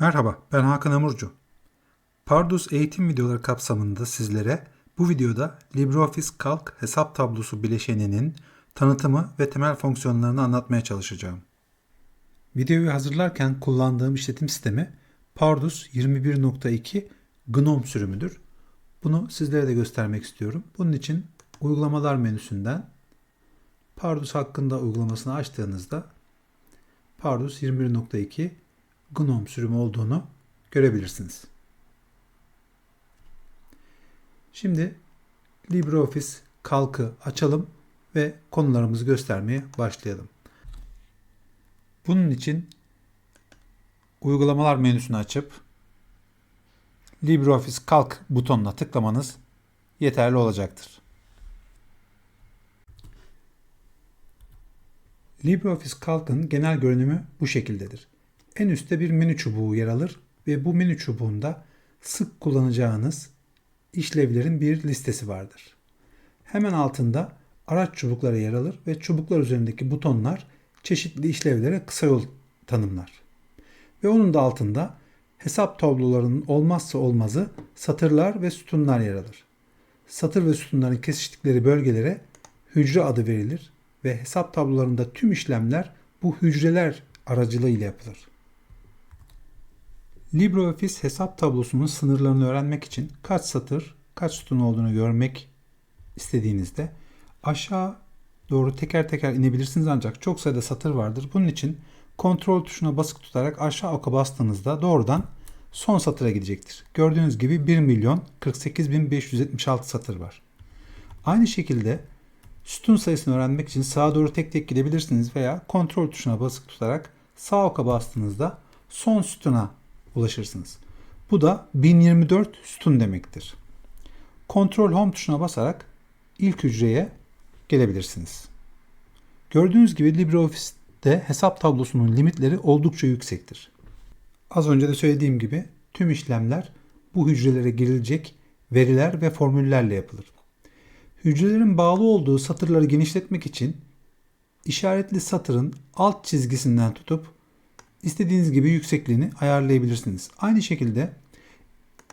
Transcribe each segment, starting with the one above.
Merhaba, ben Hakan Amurcu. Pardus eğitim videoları kapsamında sizlere bu videoda LibreOffice Calc hesap tablosu bileşeninin tanıtımı ve temel fonksiyonlarını anlatmaya çalışacağım. Videoyu hazırlarken kullandığım işletim sistemi Pardus 21.2 GNOME sürümüdür. Bunu sizlere de göstermek istiyorum. Bunun için uygulamalar menüsünden Pardus hakkında uygulamasını açtığınızda Pardus 21.2 GNOME sürümü olduğunu görebilirsiniz. Şimdi LibreOffice Calc'ı açalım ve konularımızı göstermeye başlayalım. Bunun için uygulamalar menüsünü açıp LibreOffice Calc butonuna tıklamanız yeterli olacaktır. LibreOffice Calc'ın genel görünümü bu şekildedir. En üstte bir menü çubuğu yer alır ve bu menü çubuğunda sık kullanacağınız işlevlerin bir listesi vardır. Hemen altında araç çubukları yer alır ve çubuklar üzerindeki butonlar çeşitli işlevlere kısa yol tanımlar. Ve onun da altında hesap tablolarının olmazsa olmazı satırlar ve sütunlar yer alır. Satır ve sütunların kesiştikleri bölgelere hücre adı verilir ve hesap tablolarında tüm işlemler bu hücreler aracılığıyla yapılır. LibreOffice hesap tablosunun sınırlarını öğrenmek için kaç satır, kaç sütun olduğunu görmek istediğinizde aşağı doğru teker teker inebilirsiniz ancak çok sayıda satır vardır. Bunun için kontrol tuşuna basık tutarak aşağı oka bastığınızda doğrudan son satıra gidecektir. Gördüğünüz gibi 1 milyon 48 bin 576 satır var. Aynı şekilde sütun sayısını öğrenmek için sağa doğru tek tek gidebilirsiniz veya kontrol tuşuna basık tutarak sağ oka bastığınızda son sütuna ulaşırsınız. Bu da 1024 sütun demektir. Kontrol Home tuşuna basarak ilk hücreye gelebilirsiniz. Gördüğünüz gibi LibreOffice'te hesap tablosunun limitleri oldukça yüksektir. Az önce de söylediğim gibi tüm işlemler bu hücrelere girilecek veriler ve formüllerle yapılır. Hücrelerin bağlı olduğu satırları genişletmek için işaretli satırın alt çizgisinden tutup istediğiniz gibi yüksekliğini ayarlayabilirsiniz. Aynı şekilde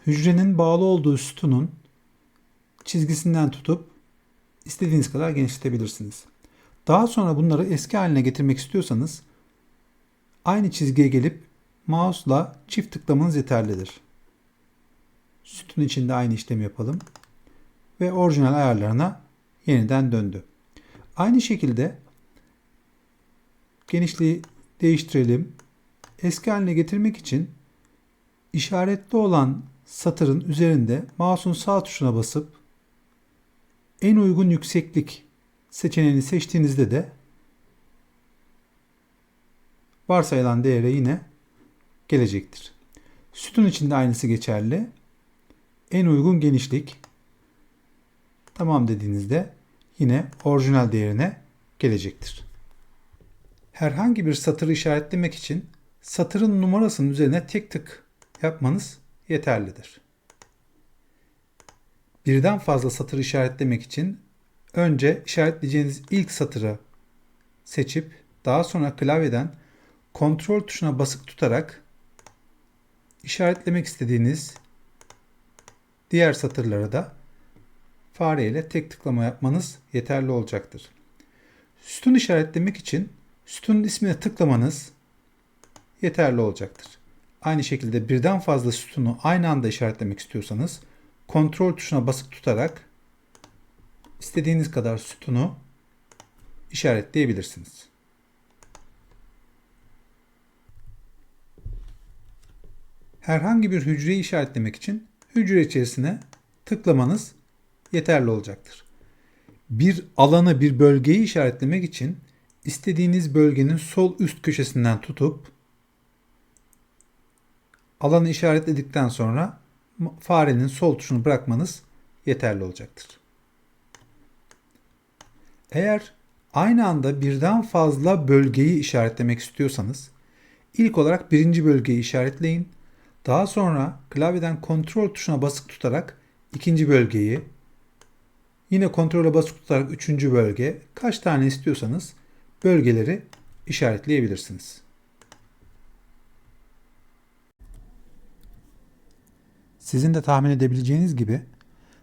hücrenin bağlı olduğu sütunun çizgisinden tutup istediğiniz kadar genişletebilirsiniz. Daha sonra bunları eski haline getirmek istiyorsanız aynı çizgiye gelip mouse'la çift tıklamanız yeterlidir. Sütun içinde aynı işlemi yapalım. Ve orijinal ayarlarına yeniden döndü. Aynı şekilde genişliği değiştirelim eski haline getirmek için işaretli olan satırın üzerinde mouse'un sağ tuşuna basıp en uygun yükseklik seçeneğini seçtiğinizde de varsayılan değere yine gelecektir. Sütun için de aynısı geçerli. En uygun genişlik tamam dediğinizde yine orijinal değerine gelecektir. Herhangi bir satırı işaretlemek için satırın numarasının üzerine tek tık yapmanız yeterlidir. Birden fazla satır işaretlemek için önce işaretleyeceğiniz ilk satırı seçip daha sonra klavyeden kontrol tuşuna basık tutarak işaretlemek istediğiniz diğer satırları da fare ile tek tıklama yapmanız yeterli olacaktır. Sütun işaretlemek için sütunun ismine tıklamanız yeterli olacaktır. Aynı şekilde birden fazla sütunu aynı anda işaretlemek istiyorsanız kontrol tuşuna basık tutarak istediğiniz kadar sütunu işaretleyebilirsiniz. Herhangi bir hücreyi işaretlemek için hücre içerisine tıklamanız yeterli olacaktır. Bir alanı, bir bölgeyi işaretlemek için istediğiniz bölgenin sol üst köşesinden tutup alanı işaretledikten sonra farenin sol tuşunu bırakmanız yeterli olacaktır. Eğer aynı anda birden fazla bölgeyi işaretlemek istiyorsanız ilk olarak birinci bölgeyi işaretleyin. Daha sonra klavyeden kontrol tuşuna basık tutarak ikinci bölgeyi, yine kontrole basık tutarak üçüncü bölge, kaç tane istiyorsanız bölgeleri işaretleyebilirsiniz. Sizin de tahmin edebileceğiniz gibi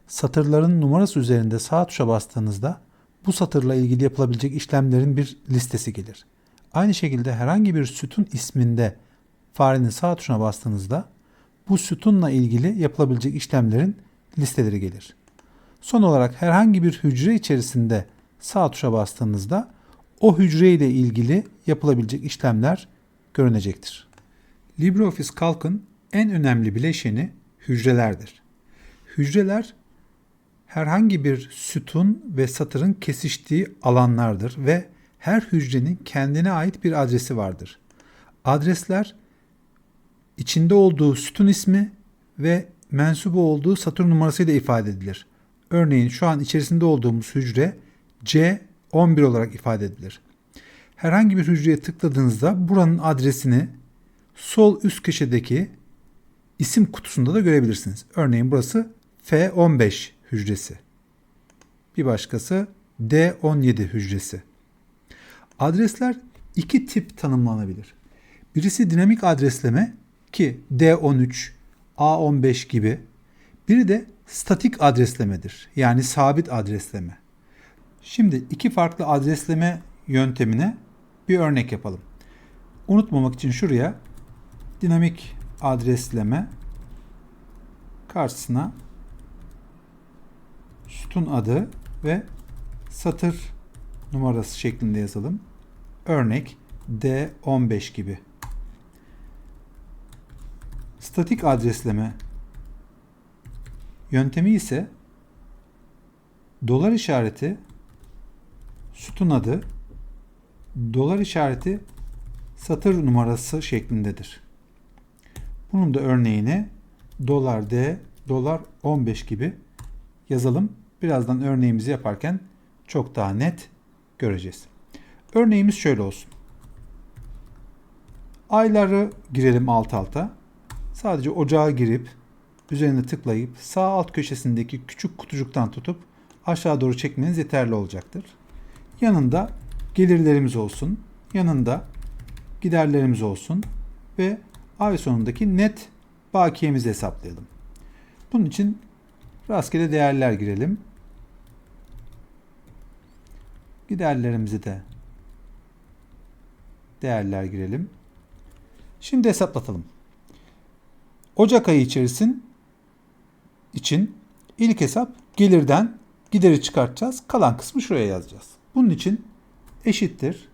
satırların numarası üzerinde sağ tuşa bastığınızda bu satırla ilgili yapılabilecek işlemlerin bir listesi gelir. Aynı şekilde herhangi bir sütun isminde farenin sağ tuşuna bastığınızda bu sütunla ilgili yapılabilecek işlemlerin listeleri gelir. Son olarak herhangi bir hücre içerisinde sağ tuşa bastığınızda o hücre ile ilgili yapılabilecek işlemler görünecektir. LibreOffice Calc'ın en önemli bileşeni hücrelerdir. Hücreler herhangi bir sütun ve satırın kesiştiği alanlardır ve her hücrenin kendine ait bir adresi vardır. Adresler içinde olduğu sütun ismi ve mensubu olduğu satır numarasıyla ifade edilir. Örneğin şu an içerisinde olduğumuz hücre C11 olarak ifade edilir. Herhangi bir hücreye tıkladığınızda buranın adresini sol üst köşedeki isim kutusunda da görebilirsiniz. Örneğin burası F15 hücresi. Bir başkası D17 hücresi. Adresler iki tip tanımlanabilir. Birisi dinamik adresleme ki D13, A15 gibi. Biri de statik adreslemedir. Yani sabit adresleme. Şimdi iki farklı adresleme yöntemine bir örnek yapalım. Unutmamak için şuraya dinamik adresleme karşısına sütun adı ve satır numarası şeklinde yazalım. Örnek D15 gibi. Statik adresleme yöntemi ise dolar işareti sütun adı dolar işareti satır numarası şeklindedir. Bunun da örneğini dolar D, dolar 15 gibi yazalım. Birazdan örneğimizi yaparken çok daha net göreceğiz. Örneğimiz şöyle olsun. Ayları girelim alt alta. Sadece ocağa girip üzerine tıklayıp sağ alt köşesindeki küçük kutucuktan tutup aşağı doğru çekmeniz yeterli olacaktır. Yanında gelirlerimiz olsun. Yanında giderlerimiz olsun ve ay sonundaki net bakiyemizi hesaplayalım. Bunun için rastgele değerler girelim. Giderlerimizi de değerler girelim. Şimdi hesaplatalım. Ocak ayı içerisin için ilk hesap gelirden gideri çıkartacağız. Kalan kısmı şuraya yazacağız. Bunun için eşittir.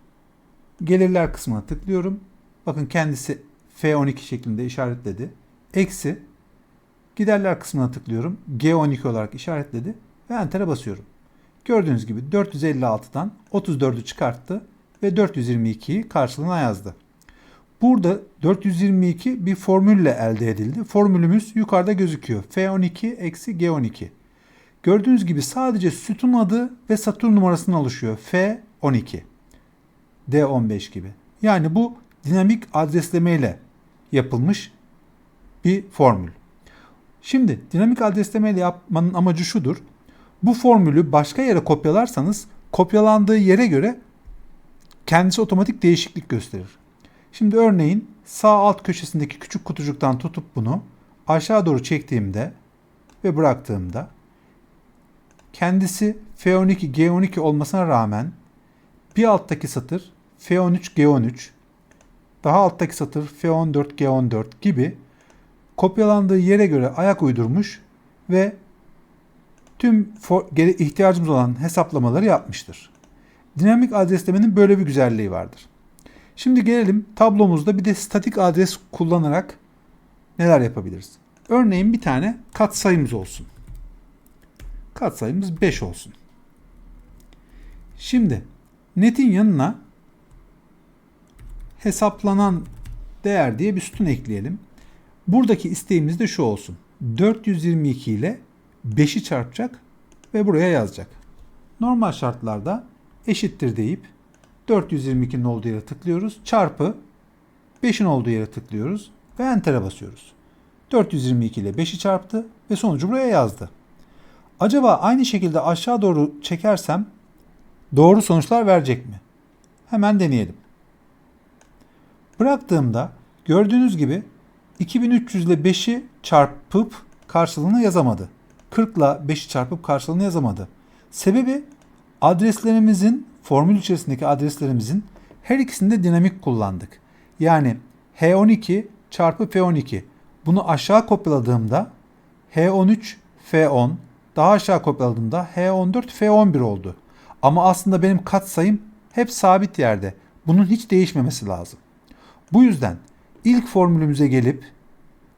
Gelirler kısmına tıklıyorum. Bakın kendisi F12 şeklinde işaretledi. Eksi giderler kısmına tıklıyorum. G12 olarak işaretledi ve Enter'e basıyorum. Gördüğünüz gibi 456'dan 34'ü çıkarttı ve 422'yi karşılığına yazdı. Burada 422 bir formülle elde edildi. Formülümüz yukarıda gözüküyor. F12 eksi G12. Gördüğünüz gibi sadece sütun adı ve satır numarasından oluşuyor. F12. D15 gibi. Yani bu dinamik adresleme ile yapılmış bir formül. Şimdi dinamik adresleme ile yapmanın amacı şudur. Bu formülü başka yere kopyalarsanız kopyalandığı yere göre kendisi otomatik değişiklik gösterir. Şimdi örneğin sağ alt köşesindeki küçük kutucuktan tutup bunu aşağı doğru çektiğimde ve bıraktığımda kendisi F12 G12 olmasına rağmen bir alttaki satır F13 G13 daha alttaki satır F14 G14 gibi kopyalandığı yere göre ayak uydurmuş ve tüm ihtiyacımız olan hesaplamaları yapmıştır. Dinamik adreslemenin böyle bir güzelliği vardır. Şimdi gelelim tablomuzda bir de statik adres kullanarak neler yapabiliriz? Örneğin bir tane katsayımız olsun. Katsayımız 5 olsun. Şimdi netin yanına hesaplanan değer diye bir sütun ekleyelim. Buradaki isteğimiz de şu olsun. 422 ile 5'i çarpacak ve buraya yazacak. Normal şartlarda eşittir deyip 422'nin olduğu yere tıklıyoruz. Çarpı 5'in olduğu yere tıklıyoruz ve Enter'e basıyoruz. 422 ile 5'i çarptı ve sonucu buraya yazdı. Acaba aynı şekilde aşağı doğru çekersem doğru sonuçlar verecek mi? Hemen deneyelim. Bıraktığımda gördüğünüz gibi 2300 ile 5'i çarpıp karşılığını yazamadı. 40 ile 5'i çarpıp karşılığını yazamadı. Sebebi adreslerimizin formül içerisindeki adreslerimizin her ikisinde dinamik kullandık. Yani H12 çarpı F12. Bunu aşağı kopyaladığımda H13 F10 daha aşağı kopyaladığımda H14 F11 oldu. Ama aslında benim katsayım hep sabit yerde. Bunun hiç değişmemesi lazım. Bu yüzden ilk formülümüze gelip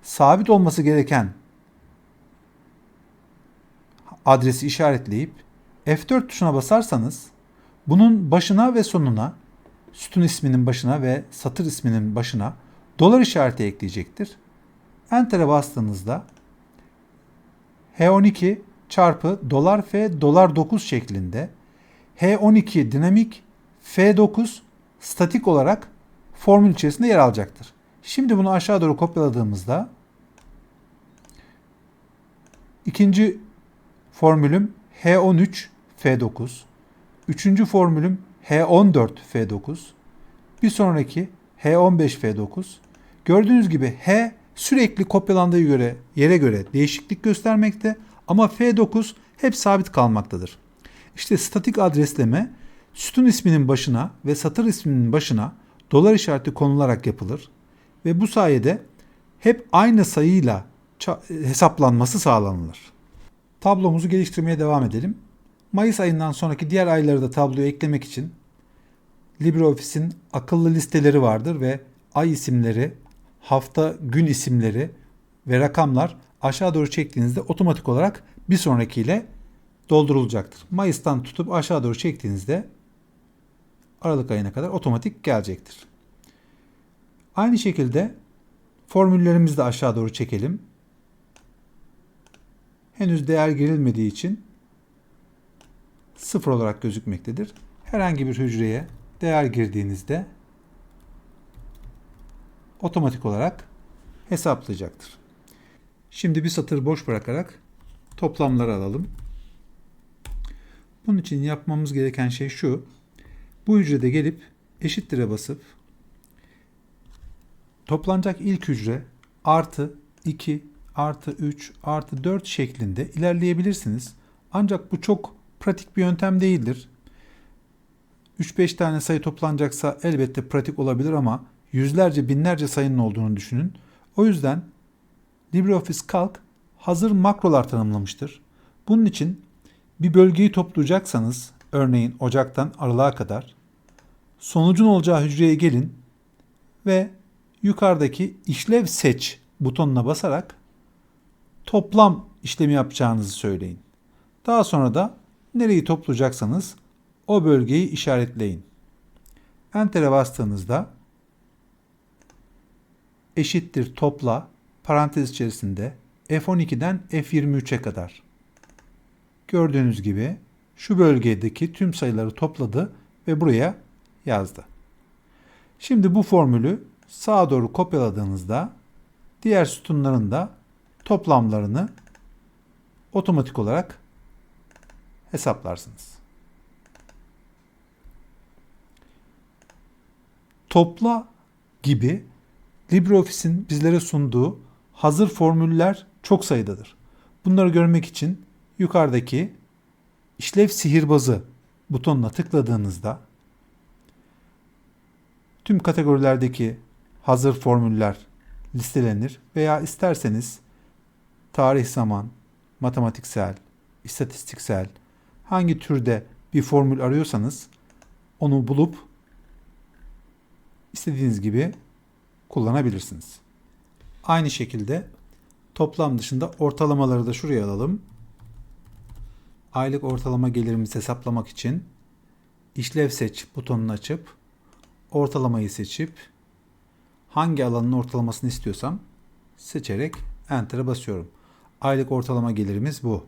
sabit olması gereken adresi işaretleyip F4 tuşuna basarsanız bunun başına ve sonuna sütun isminin başına ve satır isminin başına dolar işareti ekleyecektir. Enter'e bastığınızda H12 çarpı dolar F dolar 9 şeklinde H12 dinamik F9 statik olarak formül içerisinde yer alacaktır. Şimdi bunu aşağı doğru kopyaladığımızda ikinci formülüm H13 F9, üçüncü formülüm H14 F9, bir sonraki H15 F9. Gördüğünüz gibi H sürekli kopyalandığı göre yere göre değişiklik göstermekte ama F9 hep sabit kalmaktadır. İşte statik adresleme sütun isminin başına ve satır isminin başına dolar işareti konularak yapılır ve bu sayede hep aynı sayıyla hesaplanması sağlanılır. Tablomuzu geliştirmeye devam edelim. Mayıs ayından sonraki diğer ayları da tabloya eklemek için LibreOffice'in akıllı listeleri vardır ve ay isimleri, hafta, gün isimleri ve rakamlar aşağı doğru çektiğinizde otomatik olarak bir sonrakiyle doldurulacaktır. Mayıs'tan tutup aşağı doğru çektiğinizde Aralık ayına kadar otomatik gelecektir. Aynı şekilde formüllerimizi de aşağı doğru çekelim. Henüz değer girilmediği için sıfır olarak gözükmektedir. Herhangi bir hücreye değer girdiğinizde otomatik olarak hesaplayacaktır. Şimdi bir satır boş bırakarak toplamları alalım. Bunun için yapmamız gereken şey şu. Bu hücrede gelip eşittir'e basıp toplanacak ilk hücre artı 2 artı 3 artı 4 şeklinde ilerleyebilirsiniz. Ancak bu çok pratik bir yöntem değildir. 3-5 tane sayı toplanacaksa elbette pratik olabilir ama yüzlerce binlerce sayının olduğunu düşünün. O yüzden LibreOffice Calc hazır makrolar tanımlamıştır. Bunun için bir bölgeyi toplayacaksanız örneğin Ocak'tan Aralık'a kadar sonucun olacağı hücreye gelin ve yukarıdaki işlev seç butonuna basarak toplam işlemi yapacağınızı söyleyin. Daha sonra da nereyi toplayacaksanız o bölgeyi işaretleyin. Enter'e bastığınızda eşittir topla parantez içerisinde F12'den F23'e kadar. Gördüğünüz gibi şu bölgedeki tüm sayıları topladı ve buraya yazdı. Şimdi bu formülü sağa doğru kopyaladığınızda diğer sütunların da toplamlarını otomatik olarak hesaplarsınız. Topla gibi LibreOffice'in bizlere sunduğu hazır formüller çok sayıdadır. Bunları görmek için yukarıdaki işlev sihirbazı butonuna tıkladığınızda tüm kategorilerdeki hazır formüller listelenir veya isterseniz tarih zaman, matematiksel, istatistiksel hangi türde bir formül arıyorsanız onu bulup istediğiniz gibi kullanabilirsiniz. Aynı şekilde toplam dışında ortalamaları da şuraya alalım. Aylık ortalama gelirimizi hesaplamak için işlev seç butonunu açıp ortalamayı seçip hangi alanın ortalamasını istiyorsam seçerek Enter'a basıyorum. Aylık ortalama gelirimiz bu.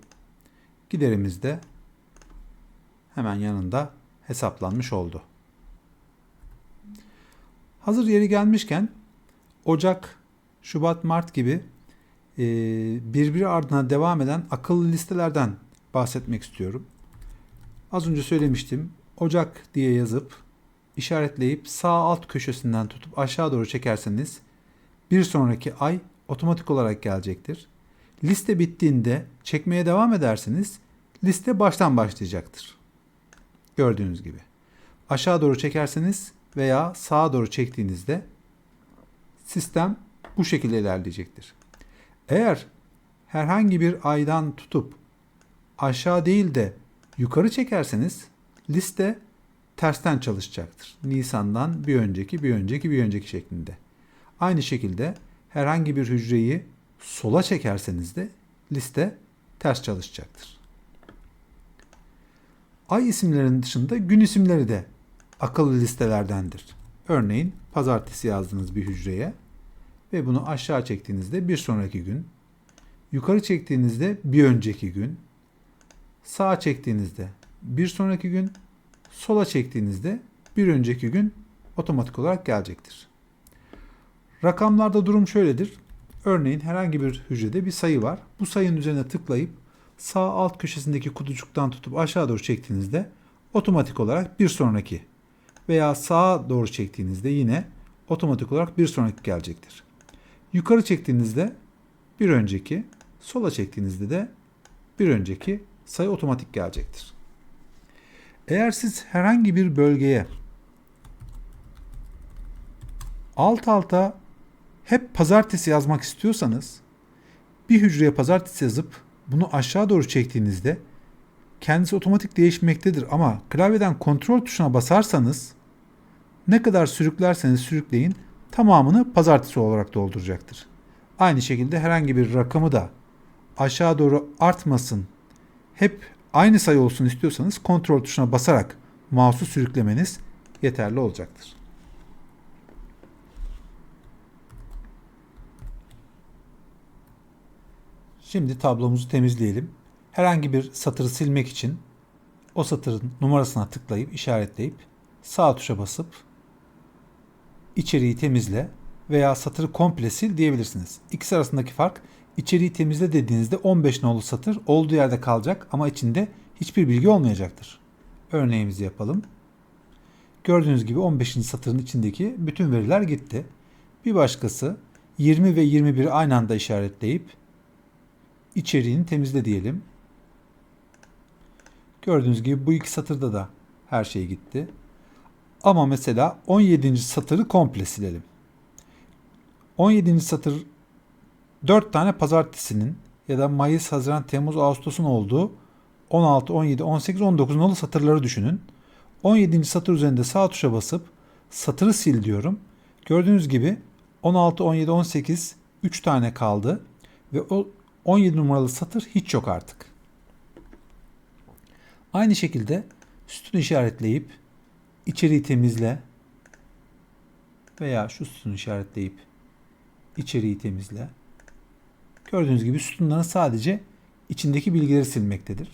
Giderimiz de hemen yanında hesaplanmış oldu. Hazır yeri gelmişken Ocak, Şubat, Mart gibi birbiri ardına devam eden akıllı listelerden bahsetmek istiyorum. Az önce söylemiştim. Ocak diye yazıp işaretleyip sağ alt köşesinden tutup aşağı doğru çekerseniz bir sonraki ay otomatik olarak gelecektir. Liste bittiğinde çekmeye devam ederseniz liste baştan başlayacaktır. Gördüğünüz gibi. Aşağı doğru çekerseniz veya sağa doğru çektiğinizde sistem bu şekilde ilerleyecektir. Eğer herhangi bir aydan tutup aşağı değil de yukarı çekerseniz liste tersten çalışacaktır. Nisan'dan bir önceki, bir önceki, bir önceki şeklinde. Aynı şekilde herhangi bir hücreyi sola çekerseniz de liste ters çalışacaktır. Ay isimlerinin dışında gün isimleri de akıllı listelerdendir. Örneğin pazartesi yazdığınız bir hücreye ve bunu aşağı çektiğinizde bir sonraki gün, yukarı çektiğinizde bir önceki gün, sağa çektiğinizde bir sonraki gün, sola çektiğinizde bir önceki gün otomatik olarak gelecektir. Rakamlarda durum şöyledir. Örneğin herhangi bir hücrede bir sayı var. Bu sayının üzerine tıklayıp sağ alt köşesindeki kutucuktan tutup aşağı doğru çektiğinizde otomatik olarak bir sonraki veya sağa doğru çektiğinizde yine otomatik olarak bir sonraki gelecektir. Yukarı çektiğinizde bir önceki, sola çektiğinizde de bir önceki sayı otomatik gelecektir. Eğer siz herhangi bir bölgeye alt alta hep pazartesi yazmak istiyorsanız bir hücreye pazartesi yazıp bunu aşağı doğru çektiğinizde kendisi otomatik değişmektedir ama klavyeden kontrol tuşuna basarsanız ne kadar sürüklerseniz sürükleyin tamamını pazartesi olarak dolduracaktır. Aynı şekilde herhangi bir rakamı da aşağı doğru artmasın, hep aynı sayı olsun istiyorsanız kontrol tuşuna basarak mouse'u sürüklemeniz yeterli olacaktır. Şimdi tablomuzu temizleyelim. Herhangi bir satırı silmek için o satırın numarasına tıklayıp işaretleyip sağ tuşa basıp içeriği temizle veya satırı komple sil diyebilirsiniz. İkisi arasındaki fark içeriği temizle dediğinizde 15 nolu satır olduğu yerde kalacak ama içinde hiçbir bilgi olmayacaktır. Örneğimizi yapalım. Gördüğünüz gibi 15. satırın içindeki bütün veriler gitti. Bir başkası 20 ve 21'i aynı anda işaretleyip içeriğini temizle diyelim. Gördüğünüz gibi bu iki satırda da her şey gitti. Ama mesela 17. satırı komple silelim. 17. satır 4 tane pazartesinin ya da Mayıs, Haziran, Temmuz, Ağustos'un olduğu 16, 17, 18, 19 nolu satırları düşünün. 17. satır üzerinde sağ tuşa basıp satırı sil diyorum. Gördüğünüz gibi 16, 17, 18 3 tane kaldı ve o 17 numaralı satır hiç yok artık. Aynı şekilde sütunu işaretleyip içeriği temizle veya şu sütunu işaretleyip içeriği temizle. Gördüğünüz gibi sütunların sadece içindeki bilgileri silmektedir.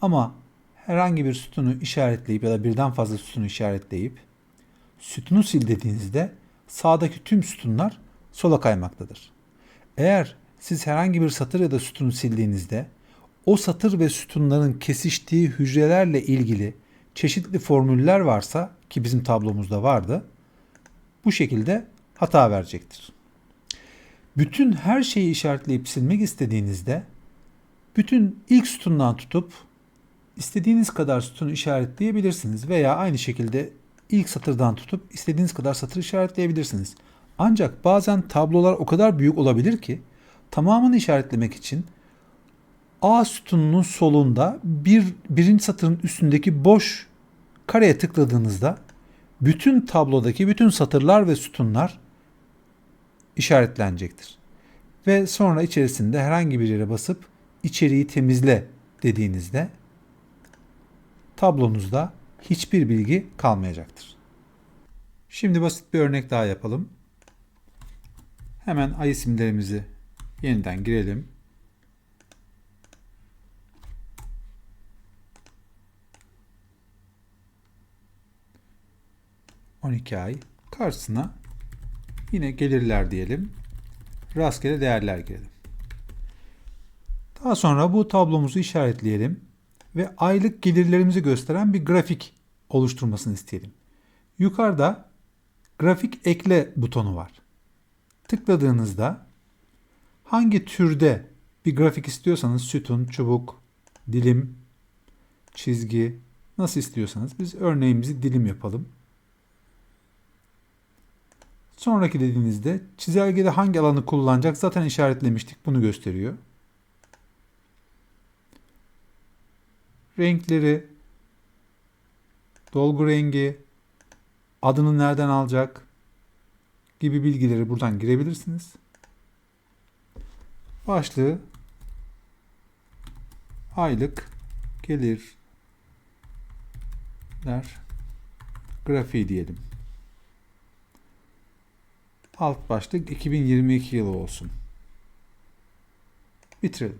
Ama herhangi bir sütunu işaretleyip ya da birden fazla sütunu işaretleyip sütunu sil dediğinizde sağdaki tüm sütunlar sola kaymaktadır. Eğer siz herhangi bir satır ya da sütunu sildiğinizde o satır ve sütunların kesiştiği hücrelerle ilgili çeşitli formüller varsa ki bizim tablomuzda vardı bu şekilde hata verecektir. Bütün her şeyi işaretleyip silmek istediğinizde bütün ilk sütundan tutup istediğiniz kadar sütunu işaretleyebilirsiniz veya aynı şekilde ilk satırdan tutup istediğiniz kadar satır işaretleyebilirsiniz. Ancak bazen tablolar o kadar büyük olabilir ki tamamını işaretlemek için A sütununun solunda bir birinci satırın üstündeki boş kareye tıkladığınızda bütün tablodaki bütün satırlar ve sütunlar işaretlenecektir. Ve sonra içerisinde herhangi bir yere basıp içeriği temizle dediğinizde tablonuzda hiçbir bilgi kalmayacaktır. Şimdi basit bir örnek daha yapalım. Hemen ay isimlerimizi yeniden girelim. ...12 ay karşısına yine gelirler diyelim. Rastgele değerler girelim. Daha sonra bu tablomuzu işaretleyelim ve aylık gelirlerimizi gösteren bir grafik oluşturmasını isteyelim. Yukarıda grafik ekle butonu var. Tıkladığınızda hangi türde bir grafik istiyorsanız sütun, çubuk, dilim, çizgi nasıl istiyorsanız biz örneğimizi dilim yapalım. Sonraki dediğinizde çizelgede hangi alanı kullanacak zaten işaretlemiştik. Bunu gösteriyor. Renkleri, dolgu rengi, adını nereden alacak gibi bilgileri buradan girebilirsiniz. Başlığı aylık gelirler grafiği diyelim. Alt başlık 2022 yılı olsun. Bitirelim.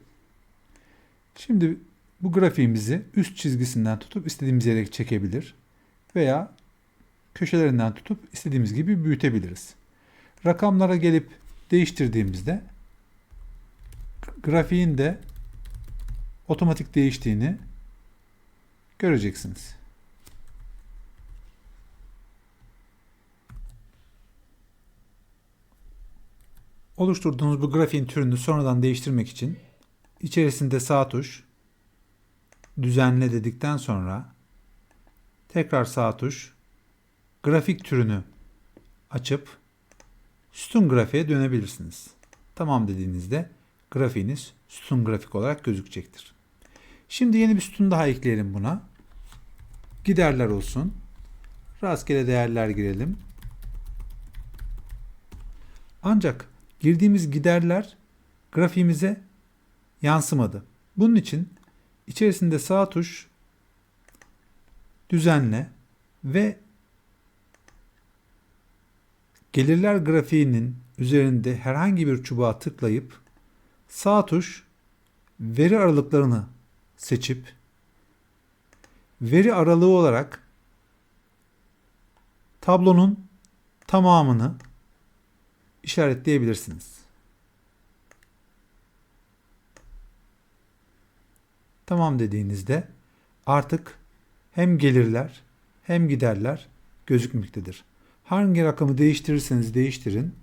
Şimdi bu grafiğimizi üst çizgisinden tutup istediğimiz yere çekebilir veya köşelerinden tutup istediğimiz gibi büyütebiliriz. Rakamlara gelip değiştirdiğimizde grafiğin de otomatik değiştiğini göreceksiniz. Oluşturduğunuz bu grafiğin türünü sonradan değiştirmek için içerisinde sağ tuş düzenle dedikten sonra tekrar sağ tuş grafik türünü açıp sütun grafiğe dönebilirsiniz. Tamam dediğinizde grafiğiniz sütun grafik olarak gözükecektir. Şimdi yeni bir sütun daha ekleyelim buna. Giderler olsun. Rastgele değerler girelim. Ancak girdiğimiz giderler grafiğimize yansımadı. Bunun için içerisinde sağ tuş düzenle ve gelirler grafiğinin üzerinde herhangi bir çubuğa tıklayıp sağ tuş veri aralıklarını seçip veri aralığı olarak tablonun tamamını işaretleyebilirsiniz. Tamam dediğinizde artık hem gelirler hem giderler gözükmektedir. Hangi rakamı değiştirirseniz değiştirin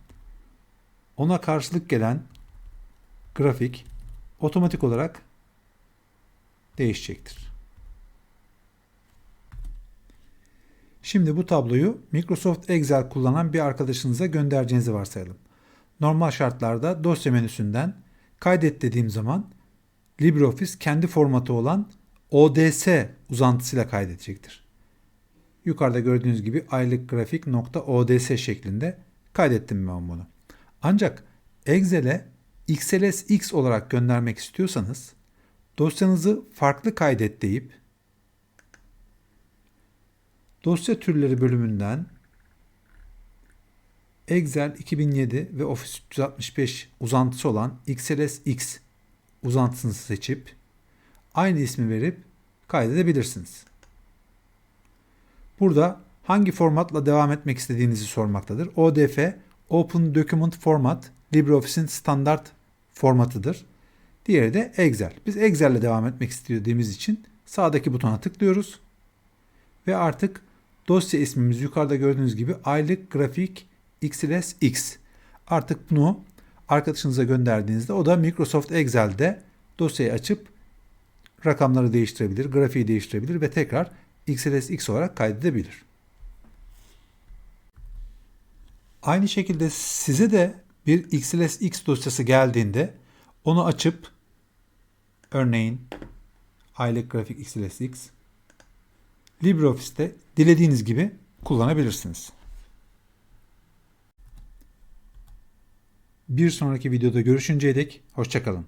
ona karşılık gelen grafik otomatik olarak değişecektir. Şimdi bu tabloyu Microsoft Excel kullanan bir arkadaşınıza göndereceğinizi varsayalım. Normal şartlarda dosya menüsünden kaydet dediğim zaman LibreOffice kendi formatı olan ODS uzantısıyla kaydedecektir. Yukarıda gördüğünüz gibi aylık grafik nokta ODS şeklinde kaydettim ben bunu. Ancak Excel'e XLSX olarak göndermek istiyorsanız dosyanızı farklı kaydet deyip dosya türleri bölümünden Excel 2007 ve Office 365 uzantısı olan XLSX uzantısını seçip aynı ismi verip kaydedebilirsiniz. Burada hangi formatla devam etmek istediğinizi sormaktadır. ODF Open Document Format LibreOffice'in standart formatıdır. Diğeri de Excel. Biz Excel ile devam etmek istediğimiz için sağdaki butona tıklıyoruz. Ve artık dosya ismimiz yukarıda gördüğünüz gibi aylık grafik XLSX. Artık bunu arkadaşınıza gönderdiğinizde o da Microsoft Excel'de dosyayı açıp rakamları değiştirebilir, grafiği değiştirebilir ve tekrar XLSX olarak kaydedebilir. Aynı şekilde size de bir XLSX dosyası geldiğinde onu açıp örneğin aylık grafik XLSX LibreOffice'te dilediğiniz gibi kullanabilirsiniz. Bir sonraki videoda görüşünceye dek hoşçakalın.